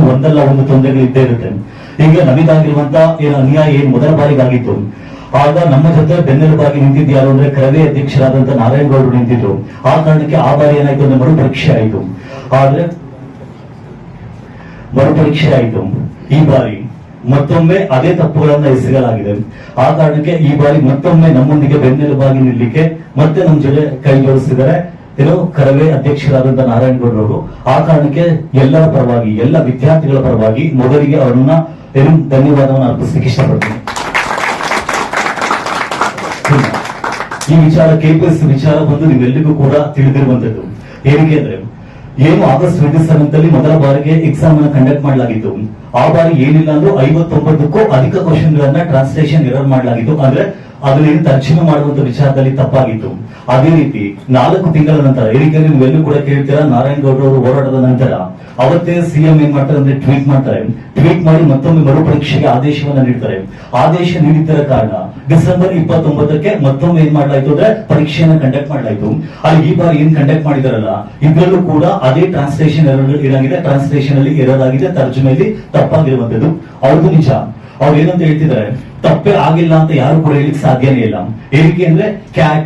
ಒಂದಲ್ಲ ಒಂದು ತೊಂದರೆಗಳು ಇದ್ದೇ ಇರುತ್ತೆ. ಈಗ ನಮಗಾಗಿರುವಂತ ಏನು ಅನ್ಯಾಯ ಏನು ಮೊದಲ ಬಾರಿಗಾಗಿತ್ತು. ಆಗ ನಮ್ಮ ಜೊತೆ ಬೆನ್ನೆಲುಬಾಗಿ ನಿಂತಿದ್ದು ಯಾರು ಅಂದ್ರೆ ಕರವೇ ಅಧ್ಯಕ್ಷರಾದಂತ ನಾರಾಯಣಗೌಡರು ನಿಂತಿದ್ರು. ಆ ಕಾರಣಕ್ಕೆ ಆ ಬಾರಿ ಏನಾಯ್ತು ಅಂದ್ರೆ ಮರುಪರೀಕ್ಷೆ ಆಯಿತು. ಆದ್ರೆ ಮರುಪರೀಕ್ಷೆ ಆಯಿತು. ಈ ಬಾರಿ ಮತ್ತೊಮ್ಮೆ ಅದೇ ತಪ್ಪುಗಳನ್ನ ಎಸಗಲಾಗಿದೆ. ಆ ಕಾರಣಕ್ಕೆ ಈ ಬಾರಿ ಮತ್ತೊಮ್ಮೆ ನಮ್ಮೊಂದಿಗೆ ಬೆನ್ನೆಲುಬಾಗಿ ನಿಲ್ಲಿಕ್ಕೆ ಮತ್ತೆ ನಮ್ಮ ಜೊತೆ ಕೈ ಜೋಡಿಸಿದರೆ ಏನು ಕರವೇ ಅಧ್ಯಕ್ಷರಾದಂತ ನಾರಾಯಣಗೌಡರವರು ಆ ಕಾರಣಕ್ಕೆ ಎಲ್ಲರ ಪರವಾಗಿ, ಎಲ್ಲ ವಿದ್ಯಾರ್ಥಿಗಳ ಪರವಾಗಿ ಮೊದಲಿಗೆ ಅವರನ್ನ ಏನು ಧನ್ಯವಾದವನ್ನು ಅರ್ಪಿಸಲಿಕ್ಕೆ ಇಷ್ಟಪಡ್ತೀನಿ. ಈ ವಿಚಾರ ಕೆಪಿಎಸ್ ವಿಚಾರ ಬಂದು ನಿಮ್ಮೆಲ್ಲರಿಗೂ ಕೂಡ ತಿಳಿದಿರುವಂತದ್ದು. ಏನಕ್ಕೆ ಅಂದ್ರೆ, ಏನು ಆಗಸ್ಟ್ ಟ್ವೆಂಟಿ ಸೆವೆಂತ್ ಅಲ್ಲಿ ಮೊದಲ ಬಾರಿಗೆ ಎಕ್ಸಾಮ್ ಅನ್ನು ಕಂಡಕ್ಟ್ ಮಾಡಲಾಗಿತ್ತು. ಆ ಬಾರಿ ಏನಿಲ್ಲ ಅಂದ್ರೂ ಐವತ್ತೊಂಬತ್ತಕ್ಕೂ ಅಧಿಕ ಕ್ವಶನ್ ಗಳನ್ನ ಟ್ರಾನ್ಸ್ಲೇಷನ್ ಎರರ್ ಮಾಡಲಾಗಿತ್ತು. ಅಂದ್ರೆ ಅದನ್ನೇನು ತಕ್ಷಣ ಮಾಡುವಂತ ವಿಚಾರದಲ್ಲಿ ತಪ್ಪಾಗಿತ್ತು. ಅದೇ ರೀತಿ ನಾಲ್ಕು ತಿಂಗಳ ನಂತರ ಏನಕ್ಕೆ ಎಲ್ಲೂ ಕೂಡ ಕೇಳ್ತೀರಾ? ನಾರಾಯಣಗೌಡರು ಅವರು ಹೋರಾಟದ ನಂತರ. ಅವತ್ತೇ ಸಿಎಂ ಏನ್ ಮಾಡ್ತಾರೆ ಅಂದ್ರೆ ಟ್ವೀಟ್ ಮಾಡ್ತಾರೆ. ಟ್ವೀಟ್ ಮಾಡಿ ಮತ್ತೊಮ್ಮೆ ಮರುಪರೀಕ್ಷೆಗೆ ಆದೇಶವನ್ನ ನೀಡ್ತಾರೆ. ಆದೇಶ ನೀಡಿದ್ದರ ಕಾರಣ ಡಿಸೆಂಬರ್ ಇಪ್ಪತ್ತೊಂಬತ್ತಕ್ಕೆ ಮತ್ತೊಮ್ಮೆ ಏನ್ ಮಾಡ್ಲಾಯ್ತು ಅಂದ್ರೆ ಪರೀಕ್ಷೆಯನ್ನ ಕಂಡಕ್ಟ್ ಮಾಡ್ಲಾಯ್ತು. ಅಲ್ಲಿ ಈ ಬಾರಿ ಏನ್ ಕಂಡಕ್ಟ್ ಮಾಡಿದಾರಲ್ಲ, ಇದ್ರಲ್ಲೂ ಕೂಡ ಅದೇ ಟ್ರಾನ್ಸ್ಲೇಷನ್ ಏನಾಗಿದೆ? ಟ್ರಾನ್ಸ್ಲೇಷನ್ ಅಲ್ಲಿ ಎರರ್ ಆಗಿದೆ, ತರ್ಜಮೆಯಲ್ಲಿ ತಪ್ಪಾಗಿರುವಂತದ್ದು ಅವ್ರದ್ದು ನಿಜ. ಅವ್ರು ಏನಂತ ಹೇಳ್ತಿದ್ದಾರೆ? ತಪ್ಪೇ ಆಗಿಲ್ಲ ಅಂತ ಯಾರು ಕೂಡ ಹೇಳಿಕ್ ಸಾಧ್ಯನೇ ಇಲ್ಲ. ಏನಕ್ಕೆ ಅಂದ್ರೆ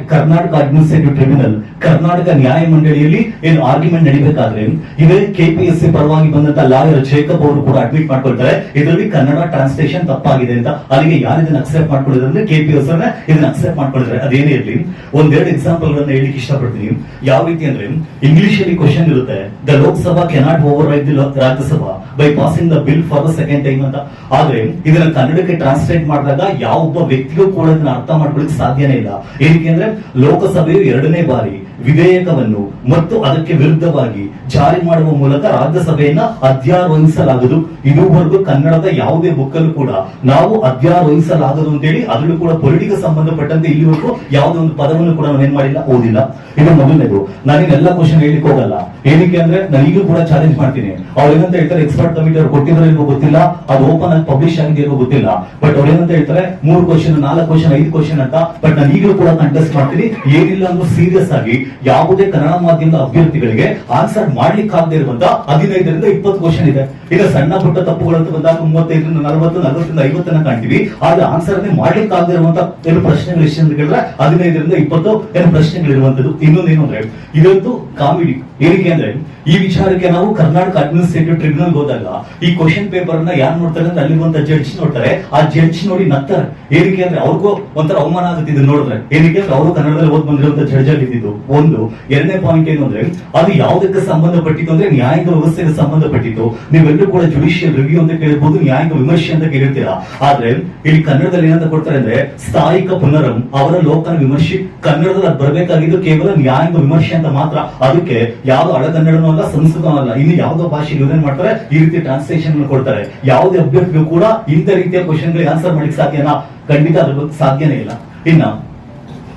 ಕರ್ನಾಟಕ ಅಡ್ಮಿನಿಸ್ಟ್ರೇಟಿವ್ ಟ್ರಿಬ್ಯುನಲ್ ಕರ್ನಾಟಕ ನ್ಯಾಯ ಮಂಡಳಿಯಲ್ಲಿ ಏನು ಆರ್ಗ್ಯುಮೆಂಟ್ ನಡಿಬೇಕಾದ್ರೆ, ಇದೇ ಕೆಪಿಎಸ್ಸಿ ಪರವಾಗಿ ಬಂದಂತ ಲಾಯರ್ ಜೇಕಬ್ ಅವರು ಕೂಡ ಅಡ್ಮಿಟ್ ಮಾಡ್ಕೊಳ್ತಾರೆ, ಇದರಲ್ಲಿ ಕನ್ನಡ ಟ್ರಾನ್ಸ್ಲೇಷನ್ ತಪ್ಪಾಗಿದೆ ಅಂತ ಅಲ್ಲಿಗೆ ಯಾರು ಇದನ್ನ ಅಕ್ಸೆಪ್ಟ್ ಮಾಡ್ಕೊಳ್ಳೋದು ಅಂದ್ರೆ ಕೆಪಿಎಸ್ ಇದನ್ನ ಅಕ್ಸೆಪ್ಟ್ ಮಾಡ್ಕೊಳ್ತಾರೆ. ಅದೇನೇ ಇರಲಿ, ಒಂದೆರಡು ಎಕ್ಸಾಂಪಲ್ ಗಳನ್ನ ಹೇಳಿಕ್ಕೆ ಇಷ್ಟಪಡ್ತೀನಿ. ಯಾವ ರೀತಿ ಅಂದ್ರೆ ಇಂಗ್ಲಿಷ್ ಅಲ್ಲಿ ಕ್ವಶನ್ ಇರುತ್ತೆ the Lok Sabha cannot override the Rajya Sabha by passing the bill for the second time ಅಂತ. ಆದ್ರೆ, ಇದನ್ನ ಕನ್ನಡಕ್ಕೆ ಟ್ರಾನ್ಸ್ಲೇಟ್ ಮಾಡಿದಾಗ ಯಾವ ಒಬ್ಬ ವ್ಯಕ್ತಿಗೂ ಕೂಡ ಇದನ್ನ ಅರ್ಥ ಮಾಡ್ಕೊಳ್ಳಿಕ್ ಸಾಧ್ಯನೇ ಇಲ್ಲ. ಏನಕ್ಕೆ ಅಂದ್ರೆ ಲೋಕಸಭೆಯು ಎರಡನೇ ಬಾರಿ ವಿಧೇಯಕವನ್ನು ಮತ್ತು ಅದಕ್ಕೆ ವಿರುದ್ಧವಾಗಿ ಜಾರಿ ಮಾಡುವ ಮೂಲಕ ರಾಜ್ಯಸಭೆಯನ್ನ ಅಧ್ಯಾರೋಹಿಸಲಾಗದು. ಇದುವರೆಗೂ ಕನ್ನಡದ ಯಾವುದೇ ಬುಕ್ಕಲ್ಲೂ ಕೂಡ ನಾವು ಅಧ್ಯಾರೋಹಿಸಲಾಗದು ಅಂತೇಳಿ ಅದರಲ್ಲೂ ಕೂಡ ಪೊಲಿಟಿಗೆ ಸಂಬಂಧಪಟ್ಟಂತೆ ಇಲ್ಲಿವರೆಗೂ ಯಾವುದೇ ಒಂದು ಪದವನ್ನು ಕೂಡ ನಾವೇನ್ ಮಾಡಿಲ್ಲ, ಓದಿಲ್ಲ. ಇದು ಮೊದಲನೇದು. ನಾನೇನ್ ಎಲ್ಲ ಕ್ವಶನ್ ಹೇಳಿಕ್ ಹೋಗಲ್ಲ. ಏನಕ್ಕೆ ಅಂದ್ರೆ ನನಗೂ ಕೂಡ ಚಾಲೆಂಜ್ ಮಾಡ್ತೀನಿ. ಅವ್ರು ಏನಂತ ಹೇಳ್ತಾರೆ ಎಕ್ಸ್ಪರ್ಟ್ ಕಮಿಟಿ ಅವ್ರು ಕೊಟ್ಟಿದ್ರೆ ಗೊತ್ತಿಲ್ಲ. ಅದು ಓಪನ್ ಆಗಿ ಪಬ್ಲಿಷ್ ಆಗಿದೆ ಗೊತ್ತಿಲ್ಲ. ಬಟ್ ಅವ್ರು ಏನಂತ ಹೇಳ್ತಾರೆ, ಮೂರು ಕ್ವಶನ್ ನಾಲ್ಕು ಕ್ವಶನ್ ಐದು ಕ್ವಶನ್ ಅಂತ ಬಟ್ ನಾನು ಈಗಲೂ ಕೂಡ ಕಂಟೆಸ್ಟ್ ಮಾಡ್ತೀನಿ. ಏನಿಲ್ಲ ಅಂದ್ರೆ ಸೀರಿಯಸ್ ಆಗಿ ಯಾವುದೇ ಕನ್ನಡ ಮಾಧ್ಯಮದ ಅಭ್ಯರ್ಥಿಗಳಿಗೆ ಆನ್ಸರ್ ಮಾಡ್ಲಿಕ್ಕಾಗದೇ ಇರುವಂತ ಹದಿನೈದರಿಂದ ಇಪ್ಪತ್ತು ಕ್ವಶನ್ ಇದೆ. ಈಗ ಸಣ್ಣ ಪುಟ್ಟ ತಪ್ಪುಗಳಂತ ಬಂದಾಗ ಮೂವತ್ತೈದರಿಂದ ನಲವತ್ತು, ನಲವತ್ತರಿಂದ ಐವತ್ತನ್ನ ಕಾಣ್ತೀವಿ. ಆದ್ರೆ ಆನ್ಸರ್ ಮಾಡ್ಲಿಕ್ಕಾಗದೇ ಇರುವಂತ ಏನು ಪ್ರಶ್ನೆಗಳು ಎಷ್ಟು ಅಂತ ಕೇಳಿದ್ರೆ ಹದಿನೈದರಿಂದ ಇಪ್ಪತ್ತು ಏನು ಪ್ರಶ್ನೆಗಳಿರುವಂತದ್ದು ಇನ್ನೊಂದೇನು ಅಂದ್ರೆ ಇದಂತೂ ಕಾಮಿಡಿ ಏನಕ್ಕೆ ಅಂದ್ರೆ, ಈ ವಿಚಾರಕ್ಕೆ ನಾವು ಕರ್ನಾಟಕ ಅಡ್ಮಿನಿಸ್ಟ್ರೇಟಿವ್ ಟ್ರಿಬ್ಯುನಲ್ ಹೋದಾಗ ಈ ಕ್ವಶನ್ ಪೇಪರ್ ಅನ್ನ ಯಾರು ನೋಡ್ತಾರೆ ಅಂದ್ರೆ ಅಲ್ಲಿರುವಂತ ಜಡ್ಜ್ ನೋಡ್ತಾರೆ. ಆ ಜಡ್ಜ್ ನೋಡಿ ನಗ್ತಾರೆ. ಏನಕ್ಕೆ ಅಂದ್ರೆ ಅವ್ರಿಗೂ ಒಂಥರ ಅವಮಾನ ಆಗುತ್ತೆ ಇದನ್ನ ನೋಡಿದ್ರೆ. ಏನಕ್ಕೆ ಅಂದ್ರೆ ಅವರು ಕನ್ನಡದಲ್ಲಿ ಓದ್ ಬಂದಿರುವಂತ ಜಡ್ಜ್ ಇದ್ದಿದ್ದು. ಒಂದು, ಎರಡನೇ ಪಾಯಿಂಟ್ ಏನು ಅಂದ್ರೆ, ಅದು ಯಾವುದಕ್ಕೆ ಸಂಬಂಧಪಟ್ಟಿತ್ತು ಅಂದ್ರೆ ನ್ಯಾಯಾಂಗ ವ್ಯವಸ್ಥೆಗೆ ಸಂಬಂಧಪಟ್ಟಿತ್ತು. ನೀವೆಲ್ಲರೂ ಕೂಡ ಜುಡಿಷಿಯಲ್ ರಿವ್ಯೂ ಅಂತ ಕೇಳಿರ್ಬೋದು ನ್ಯಾಯಿಕ ವಿಮರ್ಶೆ ಅಂತ ಕೇಳಿರ್ತೀರಾ? ಆದ್ರೆ, ಇಲ್ಲಿ ಕನ್ನಡದಲ್ಲಿ ಏನಂತ ಕೊಡ್ತಾರೆ ಅಂದ್ರೆ, ಸ್ಥಾಯಿಕ ಪುನರಂ, ಅವರ ಲೋಕನ ವಿಮರ್ಶೆ, ಕನ್ನಡದಲ್ಲಿ ಅದು ಬರಬೇಕಾಗಿದ್ದು ಕೇವಲ ನ್ಯಾಯಾಂಗ ವಿಮರ್ಶೆ ಅಂತ ಮಾತ್ರ. ಅದಕ್ಕೆ ಯಾವ್ದು ಹಳ ಕನ್ನಡನೂ ಅಲ್ಲ, ಸಂಸ್ಕೃತನೂ ಅಲ್ಲ. ಇನ್ನು ಯಾವ್ದೋ ಭಾಷೆ ಯೂಸ್ ಮಾಡ್ತಾರೆ, ಈ ರೀತಿ ಟ್ರಾನ್ಸ್ಲೇಷನ್ ಕೊಡ್ತಾರೆ. ಯಾವುದೇ ಅಭ್ಯರ್ಥಿಗೂ ಕೂಡ ಇಂಥ ರೀತಿಯ ಕ್ವಶನ್ ಗಳಿಗೆ ಆನ್ಸರ್ ಸಾಧ್ಯನಾ? ಖಂಡಿತ ಅದ್ರ ಬಗ್ಗೆ ಸಾಧ್ಯನೇ ಇಲ್ಲ. ಇನ್ನ,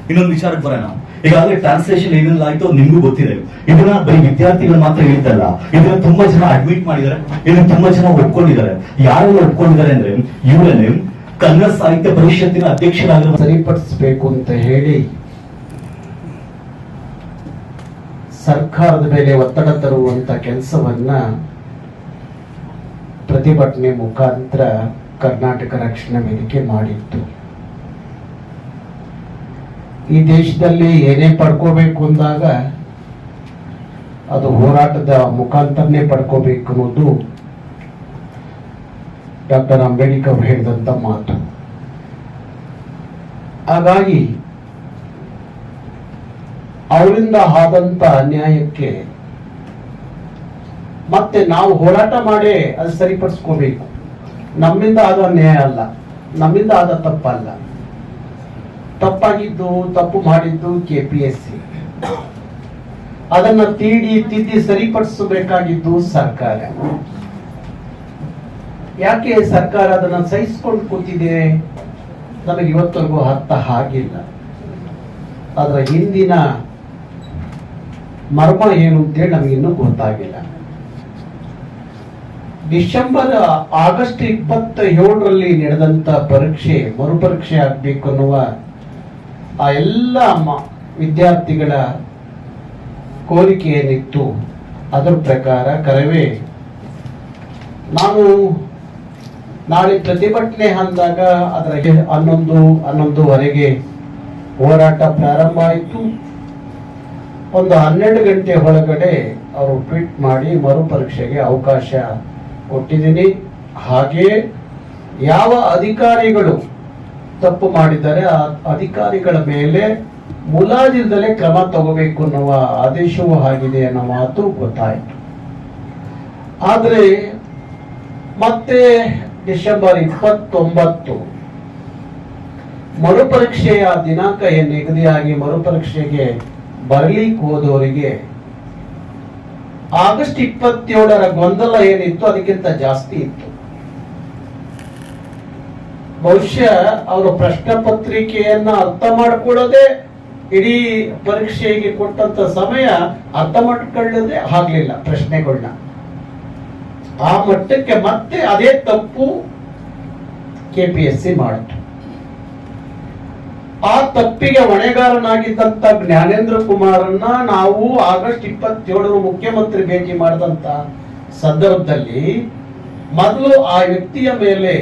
ಇನ್ನೊಂದು ವಿಚಾರಕ್ಕೆ ಬರೋಣ. ಈಗಾಗಲೇ ಟ್ರಾನ್ಸ್ಲೇಷನ್ ಏನೆಲ್ಲ ಆಯ್ತು ನಿಮ್ಗೂ ಗೊತ್ತಿದೆ. ಇದನ್ನ ಬರೀ ವಿದ್ಯಾರ್ಥಿಗಳು ಮಾತ್ರ ಹೇಳ್ತಲ್ಲ. ಇದನ್ನ ತುಂಬಾ ಜನ ಅಡ್ಮಿಟ್ ಮಾಡಿದ್ದಾರೆ. ಇದನ್ನ ತುಂಬಾ ಜನ ಒಪ್ಕೊಂಡಿದ್ದಾರೆ. ಯಾರೆಲ್ಲ ಒಪ್ಕೊಂಡಿದ್ದಾರೆ ಅಂದ್ರೆ ಇವರನ್ನೇ ಕನ್ನಡ ಸಾಹಿತ್ಯ ಪರಿಷತ್ತಿನ ಅಧ್ಯಕ್ಷರಾಗಿರುವ ಸರಿಪಡಿಸಬೇಕು ಅಂತ ಹೇಳಿ ಸರ್ಕಾರದ ಮೇಲೆ ಒತ್ತಡ ತರುವಂತ ಕೆಲಸವನ್ನ ಪ್ರತಿಭಟನೆ ಮುಖಾಂತರ ಕರ್ನಾಟಕ ರಕ್ಷಣಾ ವೇದಿಕೆ ಮಾಡಿತ್ತು. ಈ ದೇಶದಲ್ಲಿ ಏನೇ ಪಡ್ಕೋಬೇಕು ಅಂದಾಗ ಅದು ಹೋರಾಟದ ಮುಖಾಂತರನೇ ಪಡ್ಕೋಬೇಕು ಅನ್ನೋದು ಡಾಕ್ಟರ್ ಅಂಬೇಡ್ಕರ್ ಅವರು ಮಾತು. ಹಾಗಾಗಿ ಅವರಿಂದ ಆದಂತ ಅನ್ಯಾಯಕ್ಕೆ ಮತ್ತೆ ನಾವು ಹೋರಾಟ ಮಾಡೇ ಅದು ಸರಿಪಡಿಸ್ಕೋಬೇಕು. ನಮ್ಮಿಂದ ಆದ ಅನ್ಯಾಯ ಅಲ್ಲ, ನಮ್ಮಿಂದ ಆದ ತಪ್ಪಲ್ಲ. ತಪ್ಪಾಗಿದ್ದು, ತಪ್ಪು ಮಾಡಿದ್ದು ಕೆ ಪಿ ಎಸ್ ಸಿ ಅದನ್ನ ತೀಡಿ, ತಿದ್ದಿ ಸರಿಪಡಿಸಬೇಕಾಗಿದ್ದು ಸರ್ಕಾರ. ಯಾಕೆ ಸರ್ಕಾರ ಅದನ್ನ ಸಹಿಸ್ಕೊಂಡು ಕೂತಿದೆ? ನಮಗೆ ಇವತ್ತವರೆಗೂ ಅರ್ಥ ಆಗಿಲ್ಲ. ಅದರ ಹಿಂದಿನ ಮರ್ಮ ಏನು ಅಂತೇಳಿ ನಮಗಿನ್ನೂ ಗೊತ್ತಾಗಿಲ್ಲ. ಡಿಸೆಂಬರ್ ಆಗಸ್ಟ್ ಇಪ್ಪತ್ತ ಏಳರಲ್ಲಿ ನಡೆದಂತ ಪರೀಕ್ಷೆ, ಮರುಪರೀಕ್ಷೆ ಆಗ್ಬೇಕು ಅನ್ನುವ ಆ ಎಲ್ಲ ವಿದ್ಯಾರ್ಥಿಗಳ ಕೋರಿಕೆ ಏನಿತ್ತು ಅದರ ಪ್ರಕಾರ ಕರವೇ ನಾನು ನಾಳೆ ಪ್ರತಿಭಟನೆ ಅಂದಾಗ ಅದರ ಹನ್ನೊಂದು, ಹನ್ನೊಂದುವರೆಗೆ ಹೋರಾಟ ಪ್ರಾರಂಭ ಆಯಿತು. ಒಂದು ಹನ್ನೆರಡು ಗಂಟೆ ಒಳಗಡೆ ಅವರು ಟ್ವೀಟ್ ಮಾಡಿ ಮರುಪರೀಕ್ಷೆಗೆ ಅವಕಾಶ ಕೊಟ್ಟಿದ್ದೀನಿ. ಹಾಗೆ ಯಾವ ಅಧಿಕಾರಿಗಳು ತಪ್ಪು ಮಾಡಿದ್ದಾರೆ, ಆ ಅಧಿಕಾರಿಗಳ ಮೇಲೆ ಮುಲಾಜಿಲ್ದಲೇ ಕ್ರಮ ತಗೋಬೇಕು ಅನ್ನುವ ಆದೇಶವೂ ಆಗಿದೆ ಅನ್ನೋ ಮಾತು ಗೊತ್ತಾಯಿತು. ಆದರೆ ಮತ್ತೆ ಡಿಸೆಂಬರ್ ಇಪ್ಪತ್ತೊಂಬತ್ತು ಮರುಪರೀಕ್ಷೆಯ ದಿನಾಂಕ ನಿಗದಿಯಾಗಿ ಮರುಪರೀಕ್ಷೆಗೆ ಬರಲಿಕ್ಕೆ ಹೋದವರಿಗೆ ಆಗಸ್ಟ್ ಇಪ್ಪತ್ತೇಳರ ಗೊಂದಲ ಏನಿತ್ತು, ಅದಕ್ಕಿಂತ ಜಾಸ್ತಿ ಇತ್ತು. ಬಹುಶಃ ಅವರು ಪ್ರಶ್ನೆ ಪತ್ರಿಕೆಯನ್ನ ಅರ್ಥ ಮಾಡಿಕೊಳ್ಳದೆ ಇಡೀ ಪರೀಕ್ಷೆಗೆ ಕೊಟ್ಟಂತ ಸಮಯ ಅರ್ಥ ಮಾಡ್ಕೊಳ್ಳದೆ ಆಗ್ಲಿಲ್ಲ ಪ್ರಶ್ನೆಗಳನ್ನ ಆ ಮಟ್ಟಕ್ಕೆ ಮತ್ತೆ ಅದೇ ತಪ್ಪು ಕೆಪಿಎಸ್ಸಿ ಮಾಡಿತು ಆ ತಪ್ಪಿಗೆ ಹೊಣೆಗಾರನಾಗಿದ್ದಂತ ಜ್ಞಾನೇಂದ್ರ ಕುಮಾರನ್ನ ನಾವು ಆಗಸ್ಟ್ ಇಪ್ಪತ್ತೇಳರ ಮುಖ್ಯಮಂತ್ರಿ ಭೇಟಿ ಮಾಡಿದಂತ ಸಂದರ್ಭದಲ್ಲಿ ಮೊದಲು ಆ ವ್ಯಕ್ತಿಯ ಮೇಲೆ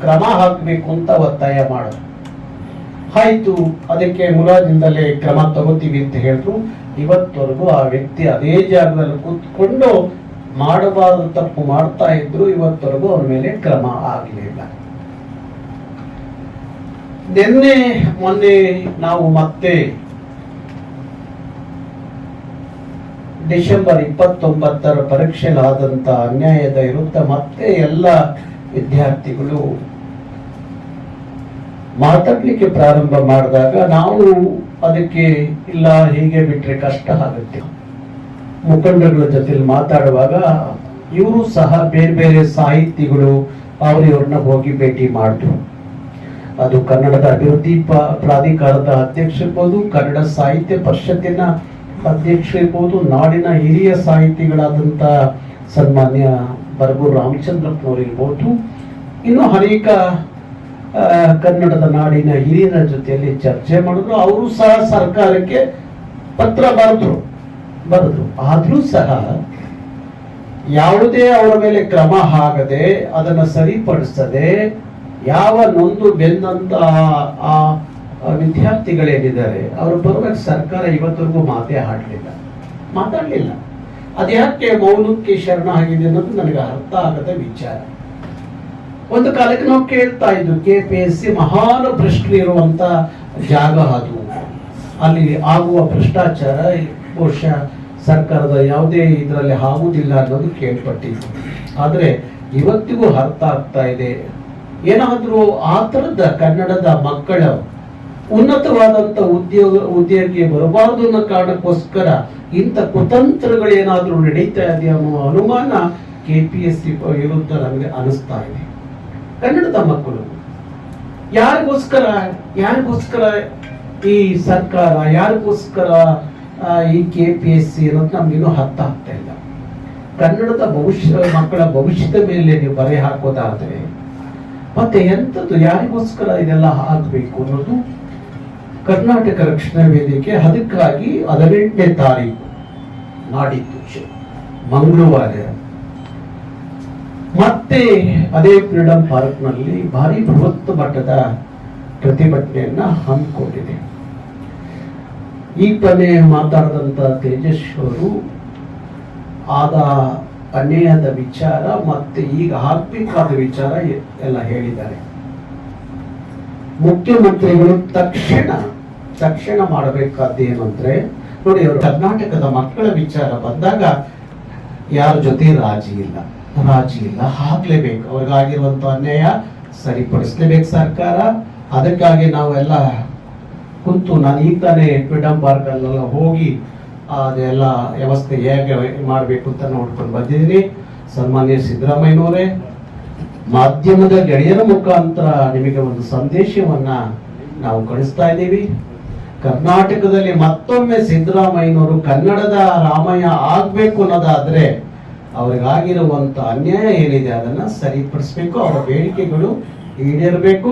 ಕ್ರಮ ಹಾಕಬೇಕು ಅಂತ ಒತ್ತಾಯ ಮಾಡಿದ್ರು. ಆಯ್ತು, ಅದಕ್ಕೆ ಮುಲಾಜಿಂದಲೇ ಕ್ರಮ ತಗೋತೀವಿ ಅಂತ ಹೇಳಿದ್ರು. ಇವತ್ತವರೆಗೂ ಆ ವ್ಯಕ್ತಿ ಅದೇ ಜಾಗದಲ್ಲಿ ಕೂತ್ಕೊಂಡು ಮಾಡಬಾರದು, ತಪ್ಪು ಮಾಡ್ತಾ ಇದ್ರು. ಇವತ್ತವರೆಗೂ ಅವ್ರ ಮೇಲೆ ಕ್ರಮ ಆಗಲಿಲ್ಲ ನಿನ್ನೆ, ಮೊನ್ನೆ ನಾವು ಮತ್ತೆ ಡಿಸೆಂಬರ್ ಇಪ್ಪತ್ತೊಂಬತ್ತರ ಪರೀಕ್ಷೆಲಾದಂತ ಅನ್ಯಾಯದ ವಿರುದ್ಧ ಮತ್ತೆ ಎಲ್ಲ ವಿದ್ಯಾರ್ಥಿಗಳು ಮಾತಾಡ್ಲಿಕ್ಕೆ ಪ್ರಾರಂಭ ಮಾಡಿದಾಗ ನಾವು ಅದಕ್ಕೆ ಇಲ್ಲ, ಹೀಗೆ ಬಿಟ್ರೆ ಕಷ್ಟ ಆಗುತ್ತೆ. ಮುಖಂಡಗಳ ಜೊತೆಲಿ ಮಾತಾಡುವಾಗ ಇವರು ಸಹ ಬೇರೆ ಬೇರೆ ಸಾಹಿತಿಗಳು, ಅವರಿವ್ರನ್ನ ಹೋಗಿ ಭೇಟಿ ಮಾಡಿದ್ರು. ಅದು ಕನ್ನಡದ ಅಭಿವೃದ್ಧಿ ಪ್ರಾಧಿಕಾರದ ಅಧ್ಯಕ್ಷ ಇರ್ಬೋದು, ಕನ್ನಡ ಸಾಹಿತ್ಯ ಪರಿಷತ್ತಿನ ಅಧ್ಯಕ್ಷ ಇರ್ಬೋದು, ನಾಡಿನ ಹಿರಿಯ ಸಾಹಿತಿಗಳಾದಂಥ ಸನ್ಮಾನ್ಯ ಬರಗೂರು ರಾಮಚಂದ್ರಪ್ಪನವರು ಇರ್ಬೋದು. ಇನ್ನು ಅನೇಕ ಕನ್ನಡದ ನಾಡಿನ ಹಿರಿಯರ ಜೊತೆಯಲ್ಲಿ ಚರ್ಚೆ ಮಾಡಿದ್ರು. ಅವರು ಸಹ ಸರ್ಕಾರಕ್ಕೆ ಪತ್ರ ಬರೆದ್ರು ಬರೆದ್ರು. ಆದರೂ ಸಹ ಯಾವುದೇ ಅವರ ಮೇಲೆ ಕ್ರಮ ಆಗದೆ, ಅದನ್ನ ಸರಿಪಡಿಸದೆ ಯಾವ ನೊಂದು ಬೆಂದಂತ ಆ- ವಿದ್ಯಾರ್ಥಿಗಳೇನಿದ್ದಾರೆ, ಅವರು ಬರುವಾಗ ಸರ್ಕಾರ ಇವತ್ತರೆಗೂ ಮಾತೇ ಆಡಲಿಲ್ಲ ಮಾತಾಡಲಿಲ್ಲ. ಅದ್ಯಾಕೆ ಮೌನಕ್ಕೆ ಶರಣ ಆಗಿದೆ ಅನ್ನೋದು ನನಗೆ ಅರ್ಥ ಆಗದ ವಿಚಾರ. ಒಂದು ಕಾಲಕ್ಕೆ ನಾವು ಕೇಳ್ತಾ ಇದ್ವು ಕೆ ಪಿ ಎಸ್ ಸಿ ಮಹಾನ್ ಭ್ರಷ್ಟರು ಇರುವಂತ ಜಾಗ ಅದು. ಅಲ್ಲಿ ಆಗುವ ಭ್ರಷ್ಟಾಚಾರ ಬಹುಶಃ ಸರ್ಕಾರದ ಯಾವುದೇ ಇದರಲ್ಲಿ ಆಗುವುದಿಲ್ಲ ಅನ್ನೋದು ಕೇಳ್ಪಟ್ಟಿದ್ದು ಆದರೆ ಇವತ್ತಿಗೂ ಅರ್ಥ ಆಗ್ತಾ ಇದೆ. ಏನಾದ್ರೂ ಆ ಥರದ ಕನ್ನಡದ ಮಕ್ಕಳ ಉನ್ನತವಾದಂತ ಉದ್ಯೋಗ, ಉದ್ಯೋಗಕ್ಕೆ ಬರಬಾರದು ಅನ್ನೋ ಕಾರಣಕ್ಕೋಸ್ಕರ ಇಂಥ ಕುತಂತ್ರಗಳು ಏನಾದ್ರೂ ನಡೀತಾ ಇದೆಯಾ ಅನ್ನೋ ಅನುಮಾನ ಕೆ ಪಿ ಎಸ್ ಸಿ ವಿರುದ್ಧ ನಮಗೆ ಅನಿಸ್ತಾ ಇದೆ. ಕನ್ನಡದ ಮಕ್ಕಳು, ಯಾರಿಗೋಸ್ಕರ ಯಾರಿಗೋಸ್ಕರ ಈ ಸರ್ಕಾರ, ಯಾರಿಗೋಸ್ಕರ ಈ ಕೆ ಪಿ ಎಸ್ ಸಿ ಅನ್ನೋದು ನಮ್ಗಿನ್ನೂ ಹತ್ತ ಆಗ್ತಾ ಇಲ್ಲ. ಕನ್ನಡದ ಭವಿಷ್ಯ, ಮಕ್ಕಳ ಭವಿಷ್ಯದ ಮೇಲೆ ನೀವು ಬರೆ ಹಾಕೋದಾದ್ರೆ ಮತ್ತೆ ಎಂಥದ್ದು ಯಾರಿಗೋಸ್ಕರ ಇದೆಲ್ಲ ಆಗಬೇಕು ಅನ್ನೋದು ಕರ್ನಾಟಕ ರಕ್ಷಣಾ ವೇದಿಕೆ ಅದಕ್ಕಾಗಿ ಹದಿನೆಂಟನೇ ತಾರೀಕು ನಾಡಿದ್ದು ಮಂಗಳವಾರ. ಮತ್ತೆ ಅದೇ ಫ್ರೀಡಂ ಪಾರ್ಕ್ನಲ್ಲಿ ಭಾರಿ ಬೃಹತ್ ಮಟ್ಟದ ಪ್ರತಿಭಟನೆಯನ್ನ ಹಮ್ಮಿಕೊಂಡಿದೆ. ಈ ಪನೆ ಮಾತಾಡಿದಂತ ತೇಜಸ್ವರು ಆದ ಅನ್ಯಾಯದ ವಿಚಾರ ಮತ್ತೆ ಈಗ ಹಾಕ್ಬೇಕಾದ ವಿಚಾರ ಎಲ್ಲ ಹೇಳಿದ್ದಾರೆ. ಮುಖ್ಯಮಂತ್ರಿಗಳು ತಕ್ಷಣ ತಕ್ಷಣ ಮಾಡಬೇಕಾದ್ದು ಏನಂದ್ರೆ ನೋಡಿ ಅವರು ಕರ್ನಾಟಕದ ಮಕ್ಕಳ ವಿಚಾರ ಬಂದಾಗ ಯಾರ ಜೊತೆ ರಾಜಿ ಇಲ್ಲ. ರಾಜಿ ಇಲ್ಲ ಹಾಕ್ಲೇಬೇಕು ಅವ್ರಿಗಾಗಿರುವಂತ ಅನ್ಯಾಯ ಸರಿಪಡಿಸ್ಲೇಬೇಕು ಸರ್ಕಾರ. ಅದಕ್ಕಾಗಿ ನಾವೆಲ್ಲ ಕುಂತು ನಾನು ಈಗ ತಾನೇ ಫ್ರೀಡಂ ಪಾರ್ಕ್ ಅಲ್ಲೆಲ್ಲ ಹೋಗಿ ಅದೆಲ್ಲ ವ್ಯವಸ್ಥೆ ಹೇಗೆ ಮಾಡಬೇಕು ಅಂತ ನೋಡ್ಕೊಂಡು ಬಂದಿದ್ದೀನಿ. ಸನ್ಮಾನ್ಯ ಸಿದ್ದರಾಮಯ್ಯನವರೇ, ಮಾಧ್ಯಮದ ಗೆಳೆಯರ ಮುಖಾಂತರ ನಿಮಗೆ ಒಂದು ಸಂದೇಶವನ್ನ ನಾವು ಕಳಿಸ್ತಾ ಇದ್ದೀವಿ. ಕರ್ನಾಟಕದಲ್ಲಿ ಮತ್ತೊಮ್ಮೆ ಸಿದ್ದರಾಮಯ್ಯನವರು ಕನ್ನಡದ ರಾಮಯ್ಯ ಆಗಬೇಕು ಅನ್ನೋದಾದರೆ ಅವ್ರಿಗಾಗಿರುವಂತ ಅನ್ಯಾಯ ಏನಿದೆ ಅದನ್ನ ಸರಿಪಡಿಸ್ಬೇಕು. ಅವರ ಬೇಡಿಕೆಗಳು ಈಡೇರಬೇಕು.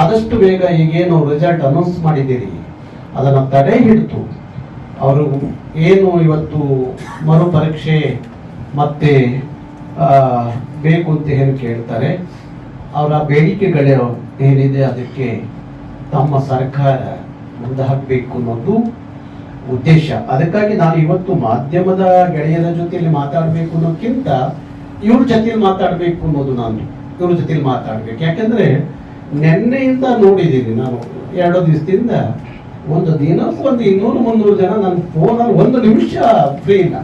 ಆದಷ್ಟು ಬೇಗ ಈಗೇನು ರಿಸಲ್ಟ್ ಅನೌನ್ಸ್ ಮಾಡಿದ್ದೀರಿ. ಅದನ್ನು ತಡೆ ಹಿಡಿದು ಅವರು ಏನು ಇವತ್ತು ಮರುಪರೀಕ್ಷೆ ಮತ್ತೆ ಬೇಕು ಅಂತ ಏನು ಕೇಳ್ತಾರೆ. ಅವರ ಬೇಡಿಕೆಗಳು ಏನಿದೆ ಅದಕ್ಕೆ ತಮ್ಮ ಸರ್ಕಾರ ಮುಂದೆ ಹಾಕಬೇಕು ಅನ್ನೋದು ಉದ್ದೇಶ. ಅದಕ್ಕಾಗಿ ನಾನು ಇವತ್ತು ಮಾಧ್ಯಮದ ಗೆಳೆಯರ ಜೊತೆಯಲ್ಲಿ ಮಾತಾಡಬೇಕು ಅನ್ನೋಕ್ಕಿಂತ ಇವ್ರ ಜೊತೆಲಿ ಮಾತಾಡಬೇಕು ಅನ್ನೋದು ನಾನು ಇವ್ರ ಜೊತೆಯಲ್ಲಿ ಮಾತಾಡ್ಬೇಕು. ಯಾಕಂದ್ರೆ ನಿನ್ನೆಯಿಂದ ನೋಡಿದ್ದೀನಿ ನಾನು ಎರಡು ದಿವಸದಿಂದ ಒಂದು ದಿನಕ್ಕೂ ಒಂದು ಇನ್ನೂರು ಮುನ್ನೂರು ಜನ ನನ್ನ ಫೋನಲ್ಲಿ ಒಂದು ನಿಮಿಷ ಫ್ರೀ ಇಲ್ಲ